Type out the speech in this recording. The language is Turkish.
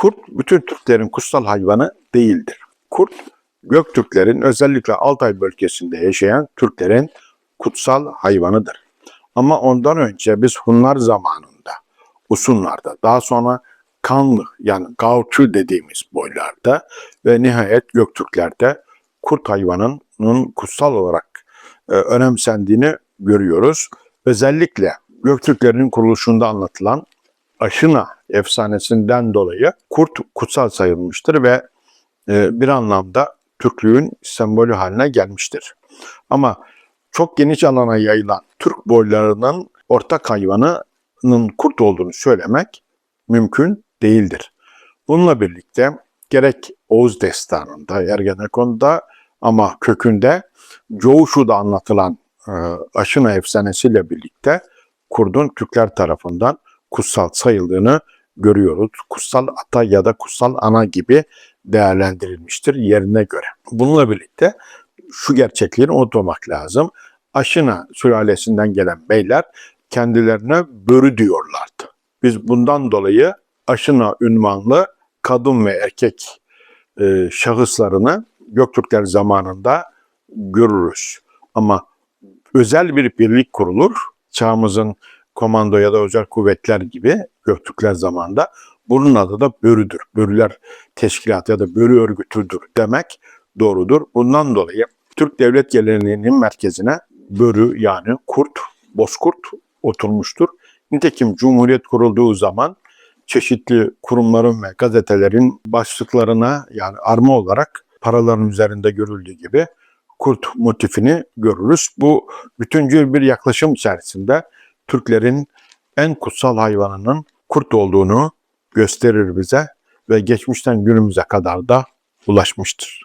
Kurt bütün Türklerin kutsal hayvanı değildir. Kurt Göktürklerin özellikle Altay bölgesinde yaşayan Türklerin kutsal hayvanıdır. Ama ondan önce biz Hunlar zamanında, Usunlarda, daha sonra Kanlı yani Gauçu dediğimiz boylarda ve nihayet Göktürklerde kurt hayvanının kutsal olarak e, önemsendiğini görüyoruz. Özellikle Göktürklerin kuruluşunda anlatılan Aşına efsanesinden dolayı kurt kutsal sayılmıştır ve e, bir anlamda Türklüğün sembolü haline gelmiştir. Ama çok geniş alana yayılan Türk boylarının ortak hayvanının kurt olduğunu söylemek mümkün değildir. Bununla birlikte gerek Oğuz Destanı'nda, Ergenekon'da ama kökünde Coğuşu'da anlatılan e, Aşına efsanesiyle birlikte kurdun Türkler tarafından kutsal sayıldığını görüyoruz. Kutsal ata ya da kutsal ana gibi değerlendirilmiştir yerine göre. Bununla birlikte şu gerçekliğini unutmamak lazım. Aşına sülalesinden gelen beyler kendilerine börü diyorlardı. Biz bundan dolayı aşına ünvanlı kadın ve erkek e, şahıslarını Göktürkler zamanında görürüz. Ama özel bir birlik kurulur. Çağımızın komando ya da özel kuvvetler gibi Göktürkler zamanında bunun adı da börüdür. Börüler teşkilatı ya da börü örgütüdür demek doğrudur. Bundan dolayı Türk devlet geleneğinin merkezine börü yani kurt, bozkurt oturmuştur. Nitekim Cumhuriyet kurulduğu zaman çeşitli kurumların ve gazetelerin başlıklarına yani arma olarak paraların üzerinde görüldüğü gibi kurt motifini görürüz. Bu bütüncül bir yaklaşım içerisinde Türklerin en kutsal hayvanının kurt olduğunu gösterir bize ve geçmişten günümüze kadar da ulaşmıştır.